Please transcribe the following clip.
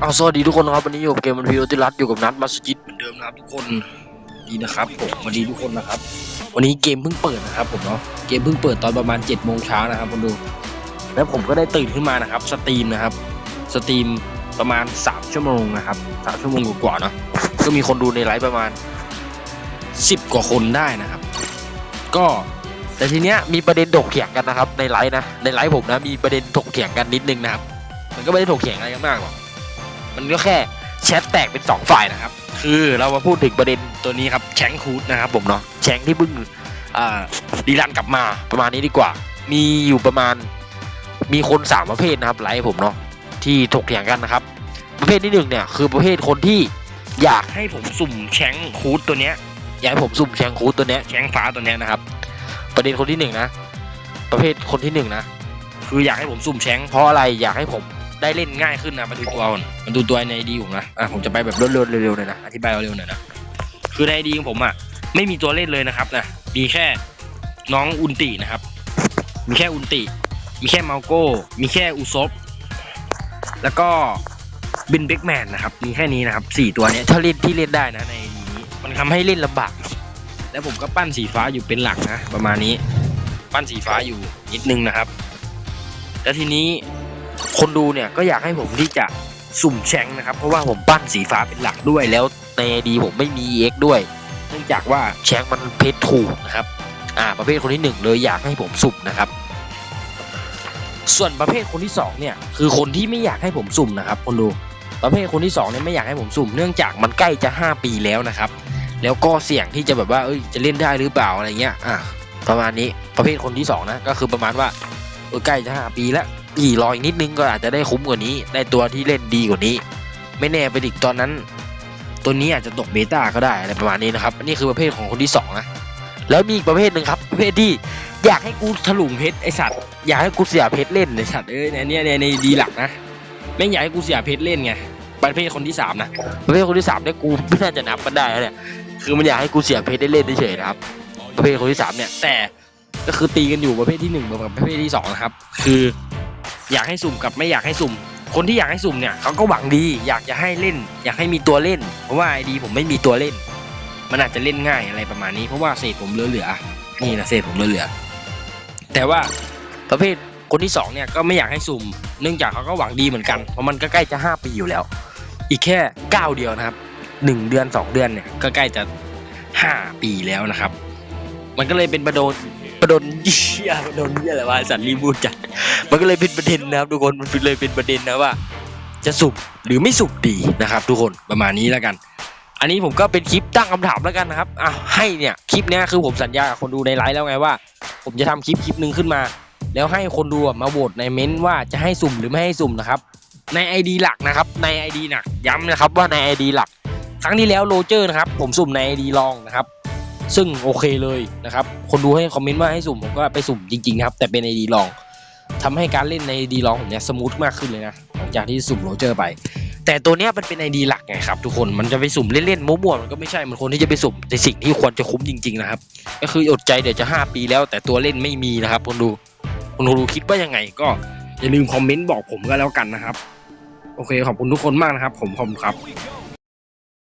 เอาสวัสดีทุกคนครับวันนี้อยู่กับเกมมันพีโอติรัสอยู่กับนัดมาสจิตเหมือนเดิมนะครับทุกคนดีนะครับผมสวัสดีทุกคนนะครับ วันนี้เกมเพิ่งเปิดนะครับผมเนาะเกมเพิ่งเปิดตอนประมาณ7จ็ดโมงเช้านะครับคนดู แล้วผมก็ได้ตื่นขึ้นมานะครับสตรีมนะครับสตรีมประมาณ 3 ชั่วโมงนะครับสามชั่วโมงกว่าๆเนาะก็มีคนดูในไลฟ์ประมาณ 10 กว่าคนได้นะครับ ก็แต่ทีเนี้ยมีประเด็นถกเถียงกันนะครับในไลฟ์นะในไลฟ์ผมนะมีประเด็นถกเถียงกันนิดนึงนะครับมันก็ไม่ได้ถกเถียงอะไรกันมากหรอก มันก็แค่แชทแตกเป็นสองฝ่ายนะครับ คือเรามาพูดถึงประเด็นตัวนี้ครับแชงคูดนะครับผมเนาะแชงที่เพิ่งดีรันกลับมาประมาณนี้ดีกว่า มีอยู่ประมาณมีคนสามประเภทนะครับไลฟ์ผมเนาะที่ถกเถียงกันนะครับ ประเภทที่หนึ่งเนี่ยคือประเภทคนที่อยากให้ผมสุ่มแชงคูดตัวเนี้ยอยากให้ผมสุ่มแชงคูดตัวเนี้ยแชงฟ้าตัวเนี้ยนะครับ ประเด็นคนที่หนึ่งนะประเภทคนที่หนึ่งนะคืออยากให้ผมสุ่มแชงเพราะอะไรอยากให้ผม ได้เล่นง่ายขึ้นนะมาดูตัวก่อนมาดูตัวในดีผมนะอะผมจะไปแบบรวดเร็วเร็วๆเลยนะอธิบายเร็วๆหน่อยนะคือในดีของผมอะไม่มีตัวเล่นเลยนะครับนะมีแค่น้องอุนตินะครับ มีแค่อุนติ มีแค่เมาโก้ มีแค่อุซบแล้วก็บินเบกแมนนะครับ มีแค่นี้นะครับสี่ตัวเนี้ยถ้าเล่นที่เล่นได้นะในนี้มันทำให้เล่นลำบากแล้วผมก็ปั้นสีฟ้าอยู่เป็นหลักนะ ประมาณนี้ ปั้นสีฟ้าอยู่นิดนึงนะครับ แล้วทีนี้ คนดูเนี่ยก็อยากให้ผมที่จะสุ่มแชงนะครับ เพราะว่าผมปั้นสีฟ้าเป็นหลักด้วย แล้วในดีผมไม่มี EX ด้วย เนื่องจากว่าแชงมันเพชรถูกนะครับ อ่า ประเภทคนที่หนึ่งเลยอยากให้ผมสุ่มนะครับ ส่วนประเภทคนที่สองเนี่ยคือคนที่ไม่อยากให้ผมสุ่มนะครับคนดูประเภทคนที่สองเนี่ยไม่อยากให้ผมสุ่มเนื่องจากมันใกล้จะ 5 ปีแล้วนะครับ แล้วก็เสี่ยงที่จะแบบว่าเอ้ยจะเล่นได้หรือเปล่าอะไรเงี้ยอะประมาณนี้ประเภทคนที่สองนะก็คือประมาณว่าเออใกล้จะห้าปีแล้ว อีรออีกนิดนึงก็อาจจะได้คุ้มกว่านี้ ได้ตัวที่เล่นดีกว่านี้ ไม่แน่ไปดิตอนนั้น ตัวนี้อาจจะตกเบต้าก็ได้อะไรประมาณนี้นะครับนนี้คือประเภทของคนที่สองนะแล้วมีอีกประเภทหนึ่งครับประเภทที่อยากให้กูถลุงเพชรไอสัตว์อยากให้กูเสียเพชรเล่นไอสัตว์เอ้ยในนี้ในในดีหลักนะไม่อยากให้กูเสียเพชรเล่นไงประเภทคนที่สามนะประเภทคนที่สามเนี่ยกูไม่น่าจะนับมันได้แล้วเนี่ยคือมันอยากให้กูเสียเพชรได้เล่นเฉยๆนะครับประเภทคนที่สามเนี่ยแต่ก็คือตีกันอยู่ประเภทที่หนึ่งกับประเภทที่สองนะครับ คือ อยากให้สุ่มกับไม่อยากให้สุ่ม คนที่อยากให้สุ่มเนี่ยเขาก็หวังดี อยากจะให้เล่น อยากให้มีตัวเล่น เพราะว่าไอดีผมไม่มีตัวเล่น มันอาจจะเล่นง่ายอะไรประมาณนี้ เพราะว่าเศษผมเหลือๆนี่นะเศษผมเหลือๆแต่ว่าประเภทคนที่สองเนี่ยก็ไม่อยากให้สุ่ม เนื่องจากเขาก็หวังดีเหมือนกัน เพราะมันก็ใกล้จะห้าปีอยู่แล้ว อีกแค่เก้าเดียวนะครับหนึ่งเดือนสองเดือนเนี่ยก็ใกล้จะห้าปีแล้วนะครับ มันก็เลยเป็นประโดนประโดนเยี่ยประโดนเยี่ยอะไรวะสัตว์รีบูดจัด มันก็เลยเป็นประเด็นนะครับทุกคนมันเลยเป็นประเด็นนะว่า จะสุบหรือไม่สุบดีนะครับ ทุกคนประมาณนี้แล้วกัน อันนี้ผมก็เป็นคลิปตั้งคำถามแล้วกันนะครับอะให้เนี่ยคลิปนี้คือผมสัญญากับคนดูในไลฟ์แล้วไงว่า ผมจะทำคลิปคลิปหนึ่งขึ้นมา แล้วให้คนดูมาโหวตในเม้นต์ว่าจะให้สุ่มหรือไม่ให้สุ่มนะครับ ใน ID หลักนะครับใน ID หนักย้ำนะครับว่าใน ID หลัก ครั้งที่แล้วโรเจอร์นะครับผมสุ่มใน ID ลองนะครับซึ่งโอเคเลยนะครับ คนดูให้คอมเมนต์ว่าให้สุ่มผมก็ไปสุ่มจริงๆครับ แต่เป็น ID ลอง ทำให้การเล่นใน ID ลองผมเนี่ยสมูทมากขึ้นเลยนะหลังจากที่สุ่มโรเจอร์ไป แต่ตัวเนี้ยมันเป็น ID หลักไงครับทุกคนมันจะไปสุ่มเล่นๆมั่วๆมันก็ไม่ใช่มันคนที่จะไปสุ่มในสิ่งที่ควรจะคุ้มจริงๆนะครับก็คืออดใจเดี๋ยวจะ 5 ปีแล้ว แต่ตัวเล่นไม่มีนะครับคนดูคนดูคิดว่ายังไงก็อย่าลืมคอมเมนต์บอกผมก็แล้วกันนะครับ โอเคขอบคุณทุกคนมากนะครับ ผมขอบคุณครับ